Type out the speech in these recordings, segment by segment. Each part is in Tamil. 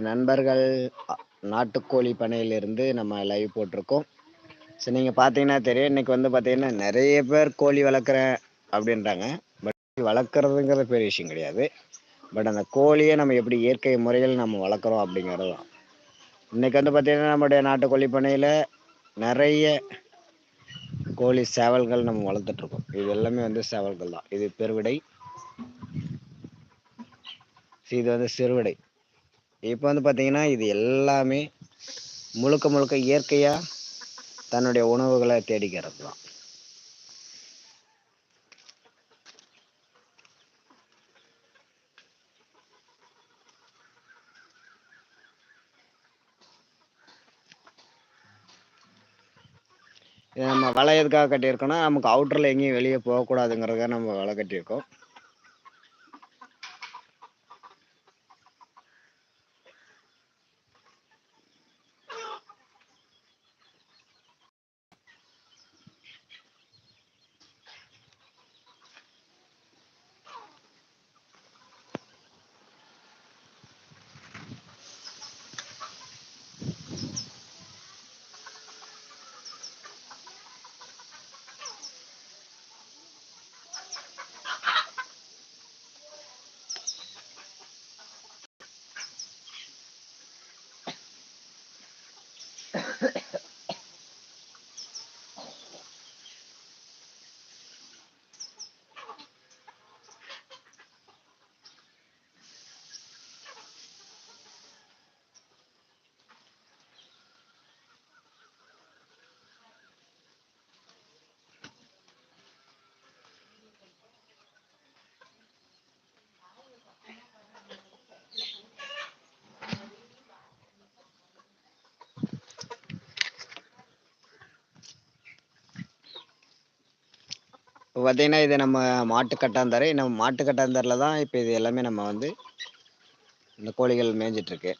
நண்பர்கள் நாட்டுக்கோழி பண்ணையிலிருந்து நம்ம லைவ் போட்டிருக்கோம். ஸோ நீங்கள் பார்த்தீங்கன்னா தெரியும் இன்றைக்கி வந்து பார்த்தீங்கன்னா நிறைய பேர் கோழி வளர்க்குறேன் அப்படின்றாங்க. பட் வளர்க்குறதுங்கிற பெரிய விஷயம் கிடையாது. பட் அந்த கோழியை நம்ம எப்படி இயற்கை முறையில் நம்ம வளர்க்குறோம் அப்படிங்கிறது தான். இன்றைக்கி வந்து பார்த்திங்கன்னா நம்முடைய நாட்டுக்கோழி பண்ணையில் நிறைய கோழி சேவல்கள் நம்ம வளர்த்துட்ருக்கோம் இது எல்லாமே வந்து சேவல்கள் தான். இது பெருவிடை. இது வந்து சிறுவிடை. இப்போ வந்து பார்த்தீங்கன்னா இது எல்லாமே முழுக்க முழுக்க இயற்கையாக தன்னுடைய உணவுகளை தேடிக்கிறது தான் இது நம்ம வலை எதுக்காக கட்டியிருக்கோம்னா நமக்கு அவுட்டரில் எங்கேயும் வெளியே போகக்கூடாதுங்கிறதுக்காக நம்ம வலை கட்டியிருக்கோம். இப்போ பார்த்தீங்கன்னா இது நம்ம மாட்டு கட்டாந்தரை நம்ம மாட்டு கட்டாந்தரில் தான் இப்போ இது எல்லாமே நம்ம வந்து இந்த கோழிகள் மேய்ஞ்சிட்ருக்கு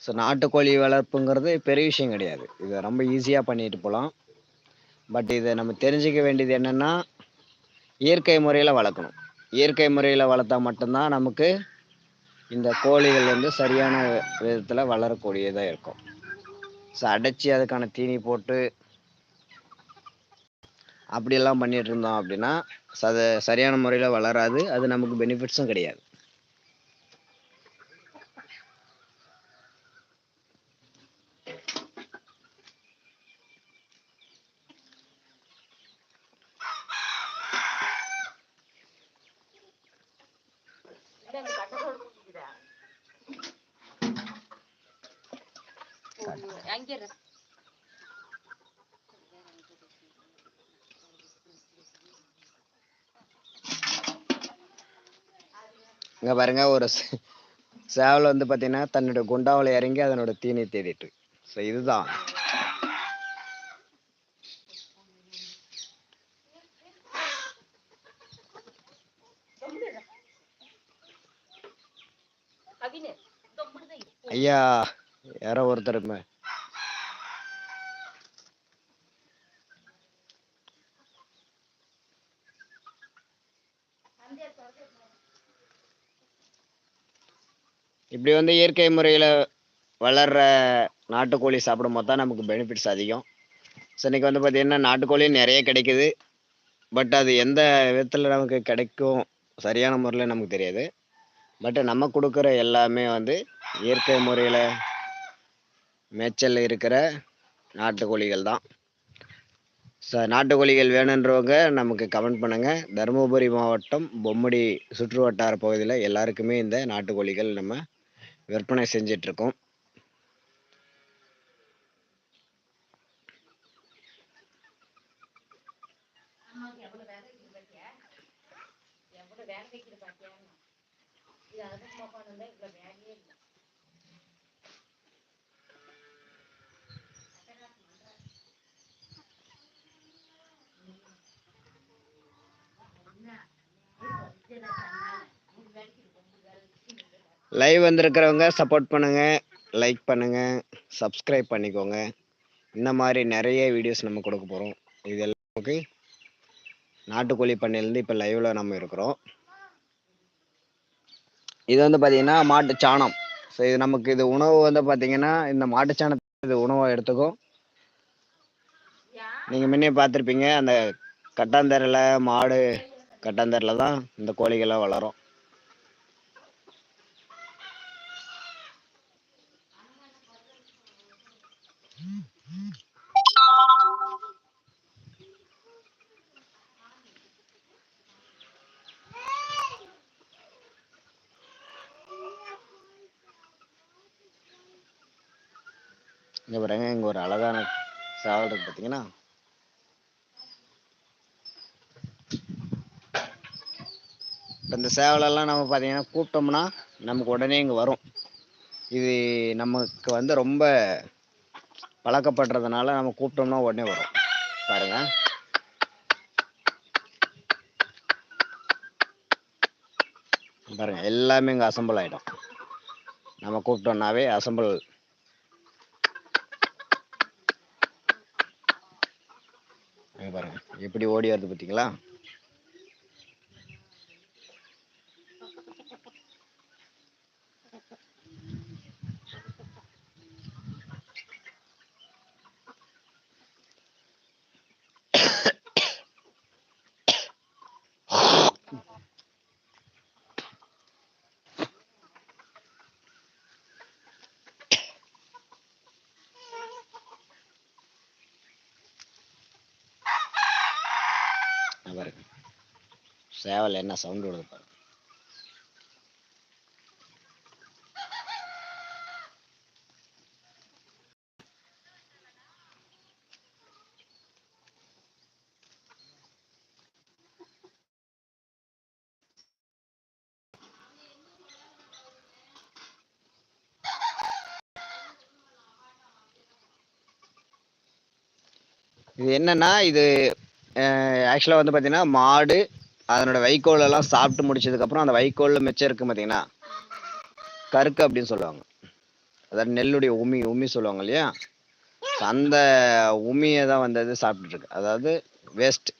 ஸோ நாட்டுக்கோழி வளர்ப்புங்கிறது பெரிய விஷயம் கிடையாது. இதை ரொம்ப ஈஸியாக பண்ணிட்டு போகலாம் பட் இதை நம்ம தெரிஞ்சுக்க வேண்டியது என்னென்னா இயற்கை முறையில் வளர்க்கணும். இயற்கை முறையில் வளர்த்தா மட்டும்தான் நமக்கு இந்த கோழிகள் வந்து சரியான விதத்தில் வளரக்கூடியதாக இருக்கும். ஸோ அடைச்சி அதுக்கான தீனி போட்டு அப்படியெல்லாம் பண்ணிகிட்டு இருந்தோம் அப்படின்னா அது சரியான முறையில் வளராது. அது நமக்கு பெனிஃபிட்ஸும் கிடையாது அங்கே இரு. இங்கே பாருங்க ஒரு சேவல் வந்து பார்த்தீங்கன்னா தன்னோட குண்டாவில் இறங்கி அதனோட தீனி தேடிட்டு ஸோ இதுதான். ஐயா யாரோ ஒருத்தருமே இப்படி வந்து இயற்கை முறையில் வளர்ற நாட்டுக்கோழி சாப்பிடும் போது தான் நமக்கு பெனிஃபிட்ஸ் அதிகம். ஸோ இன்றைக்கி வந்து பார்த்தீங்கன்னா நாட்டுக்கோழி நிறைய கிடைக்குது. பட் அது எந்த விதத்தில் நமக்கு கிடைக்கும் சரியான முறையில் நமக்கு தெரியாது. பட் நம்ம கொடுக்குற எல்லாமே வந்து இயற்கை முறையில் மேய்ச்சல் இருக்கிற நாட்டுக்கோழிகள் தான். ஸோ நாட்டுக்கோழிகள் வேணுன்றவங்க நமக்கு கமெண்ட் பண்ணுங்கள் தருமபுரி மாவட்டம் பொம்மடி சுற்று வட்டார பகுதியில் எல்லாருக்குமே இந்த நாட்டுக்கோழிகள் நம்ம விற்பனை செஞ்சிட்ருக்கோம் லைவ் வந்திருக்கிறவங்க சப்போர்ட் பண்ணுங்க லைக் பண்ணுங்க சப்ஸ்கிரைப் பண்ணிக்கோங்க. இந்த மாதிரி நிறைய வீடியோஸ் நம்ம கொடுக்க போகிறோம் இது எல்லாத்துக்கு நாட்டுக்கோழி பண்ணையிலேருந்து இப்போ லைவில் நம்ம இருக்கிறோம். இது வந்து பார்த்திங்கன்னா மாட்டு சாணம். ஸோ இது நமக்கு இது உணவு வந்து பார்த்திங்கன்னா இந்த மாட்டு சாணத்தை இது உணவாக எடுத்துக்கும் நீங்கள் முன்னே பார்த்துருப்பீங்க அந்த கட்டாந்தரில் மாடு கட்டாந்தரில் தான் இந்த கோழிகள்லாம் வளரும். இங்கே பாருங்க இங்கே ஒரு அழகான சேவல் இருக்கு பார்த்தீங்கன்னா இப்போ இந்த சேவலெல்லாம் நம்ம பார்த்தீங்கன்னா கூப்பிட்டோம்னா நமக்கு உடனே இங்கே வரும். இது நமக்கு வந்து ரொம்ப பழக்கப்படுறதுனால நம்ம கூப்பிட்டோம்னா உடனே வரும். பாருங்க. பாருங்க எல்லாமே இங்கே அசம்பிள் ஆகிடும் நம்ம கூப்பிட்டோம்னாவே அசம்பிள் இங்க பாருங்க எப்படி ஓடி வருது பார்த்தீங்களா இங்க பாருங்க. சேவல் என்ன சவுண்ட் விடுது பாருங்க. இது என்னன்னா இது ஆக்சுவலாக வந்து பார்த்தீங்கன்னா மாடு அதனோட வைக்கோல் எல்லாம் சாப்பிட்டு முடிச்சதுக்கப்புறம் அந்த வைக்கோலில் மிச்சம் இருக்கு பார்த்தீங்கன்னா கருக்கு அப்படின்னு சொல்லுவாங்க. அதாவது நெல்லுடைய உமி உமி சொல்லுவாங்க இல்லையா? அந்த உமியை தான் வந்து அது அதாவது வேஸ்ட்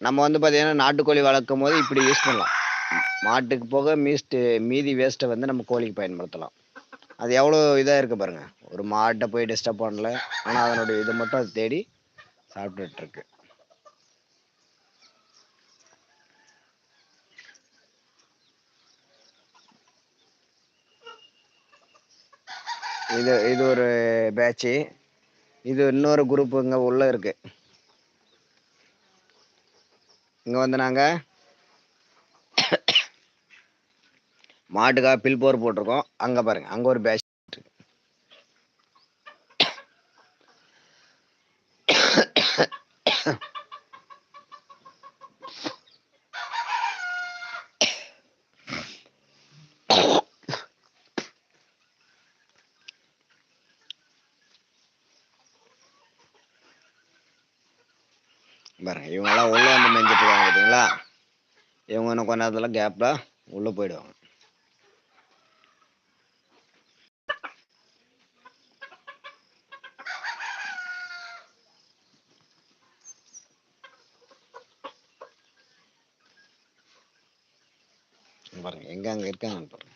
நம்ம வந்து பார்த்தீங்கன்னா நாட்டுக்கோழி வளர்க்கும் போது இப்படி யூஸ் பண்ணலாம். மாட்டுக்கு போக மீஸ்ட்டு மீதி வேஸ்ட்டை வந்து நம்ம கோழிக்கு பயன்படுத்தலாம். அது எவ்வளோ இதாக இருக்கு பாருங்கள் ஒரு மாட்டை போய் டிஸ்டர்ப் பண்ணல. ஆனால் அதனுடைய இதை மட்டும் அது தேடி சாப்பிட்டுட்ருக்கு இது இது ஒரு பேட்ச்சு இது இன்னொரு குரூப் இங்கே உள்ள இருக்கு. இங்கே வந்து நாங்கள் மாட்டுக்காக பில் போர் போட்டிருக்கோம். அங்கே பாருங்க அங்கே ஒரு பேட்ச் பாருங்க இவங்கெல்லாம் உள்ளே வந்து மேய்ஞ்சிட்டு இருக்காங்க பார்த்தீங்களா? இவங்க இன்னும் கொஞ்ச நேரத்தில் கேப்பில் உள்ளே போயிடுவாங்க. பாருங்க எங்க அங்க இருக்காங்கன்னு பாருங்க.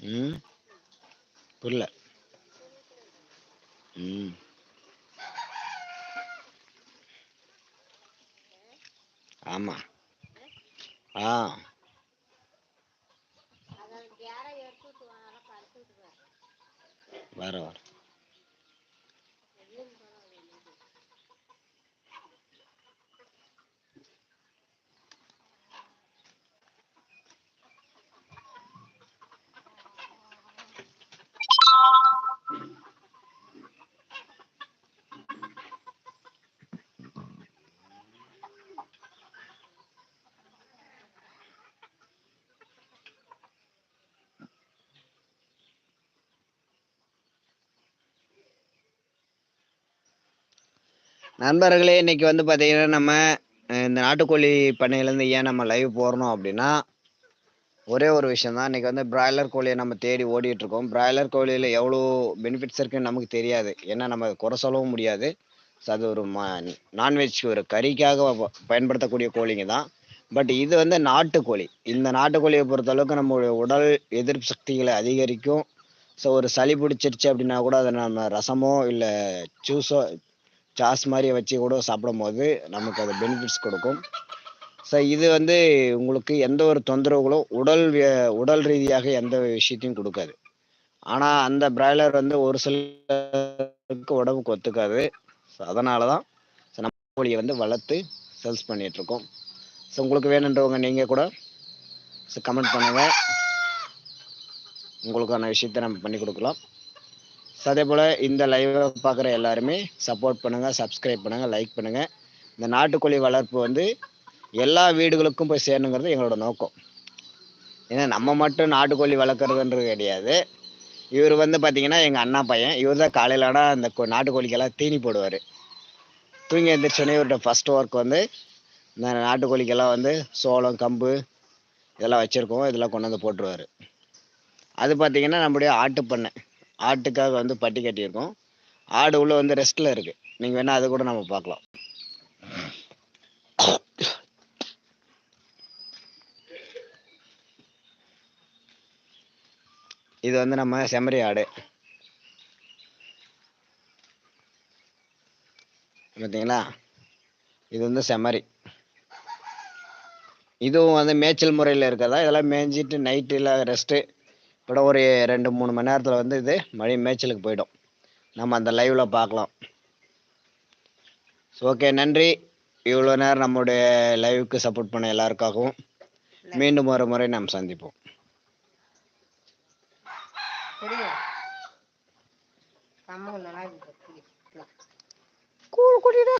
ம்? புரியல. நண்பர்களே இன்னைக்கு வந்து பார்த்தீங்கன்னா நம்ம இந்த நாட்டுக்கோழி பண்ணையிலேருந்து ஏன் நம்ம லைவ் போடணும் அப்படின்னா ஒரே ஒரு விஷயம் தான் இன்றைக்கி வந்து பிராய்லர் கோழியை நம்ம தேடி ஓடிட்டுருக்கோம் பிராய்லர் கோழியில் எவ்வளோ பெனிஃபிட்ஸ் இருக்குன்னு நமக்கு தெரியாது. ஏன்னா நம்ம குறை சொல்லவும் முடியாது. ஸோ அது ஒரு மா நான்வெஜ் ஒரு கறிக்காக ப- பயன்படுத்தக்கூடிய கோழிங்க தான். பட் இது வந்து நாட்டுக்கோழி. இந்த நாட்டுக்கோழியை பொறுத்தளவுக்கு நம்மளுடைய உடல் எதிர்ப்பு சக்திகளை அதிகரிக்கும். ஸோ ஒரு சளி பிடிச்சிருச்சு அப்படின்னா கூட அதை நம்ம ரசமோ இல்லை ஜூஸோ சாஸ் மாதிரி வச்சு கூட சாப்பிடும்போது நமக்கு அது பெனிஃபிட்ஸ் கொடுக்கும். ஸோ இது வந்து உங்களுக்கு எந்த ஒரு தொந்தரவுகளும் உடல் உடல் ரீதியாக எந்த விஷயத்தையும் கொடுக்காது. ஆனால் அந்த பிராய்லர் வந்து ஒரு சிலருக்கு உடம்புக்கு ஒத்துக்காது. ஸோ அதனால தான் ஸோ நம்ம கோழியை வந்து வளர்த்து சேல்ஸ் பண்ணிகிட்ருக்கோம் ஸோ உங்களுக்கு வேணுன்றவங்க நீங்கள் கூட ஸோ கமெண்ட் பண்ணுங்கள் உங்களுக்கான விஷயத்தை நம்ம பண்ணி கொடுக்கலாம். அதே போல் இந்த லைவை பார்க்குற எல்லாருமே சப்போர்ட் பண்ணுங்கள் சப்ஸ்கிரைப் பண்ணுங்கள் லைக் பண்ணுங்கள் இந்த நாட்டுக்கோழி வளர்ப்பு வந்து எல்லா வீடுகளுக்கும் போய் சேரணுங்கிறது எங்களோட நோக்கம். ஏன்னா நம்ம மட்டும் நாட்டுக்கோழி வளர்க்குறதுன்றது கிடையாது. இவர் வந்து பார்த்தீங்கன்னா எங்கள் அண்ணா பையன். இவர் தான் காலையிலானா அந்த நாட்டுக்கோழிக்கெல்லாம் தீனி போடுவார். தூங்கி எழுந்திரிச்சோன்னே இவர்கிட்ட ஃபஸ்ட் ஒர்க் வந்து இந்த நாட்டுக்கோழிக்கெல்லாம் வந்து சோளம் கம்பு இதெல்லாம் வச்சுருக்கோம். இதெல்லாம் கொண்டு வந்து போட்டுருவார். அது பார்த்தீங்கன்னா நம்முடைய ஆட்டுப்பண்ணை. ஆட்டுக்காக வந்து பட்டி கட்டியிருக்கோம். ஆடு உள்ளே வந்து ரெஸ்ட்டில் இருக்குது நீங்கள் வேணால் அது கூட நம்ம பார்க்கலாம். இது வந்து நம்ம செம்மறி ஆடு. பார்த்தீங்களா இது வந்து செம்மறி. இதுவும் வந்து மேய்ச்சல் முறையில் இருக்கிறதா? இதெல்லாம் மேய்ஞ்சிட்டு நைட்டில் ரெஸ்ட்டு கூட ஒரு ரெண்டு மூணு மணி நேரத்தில் வந்து இது மழை மேய்ச்சலுக்கு போயிடும். நம்ம அந்த லைவில் பார்க்கலாம். ஓகே நன்றி. இவ்வளோ நேரம் நம்முடைய லைவுக்கு சப்போர்ட் பண்ண எல்லாருக்காகவும். மீண்டும் ஒரு முறை நாம் சந்திப்போம். சரிங்க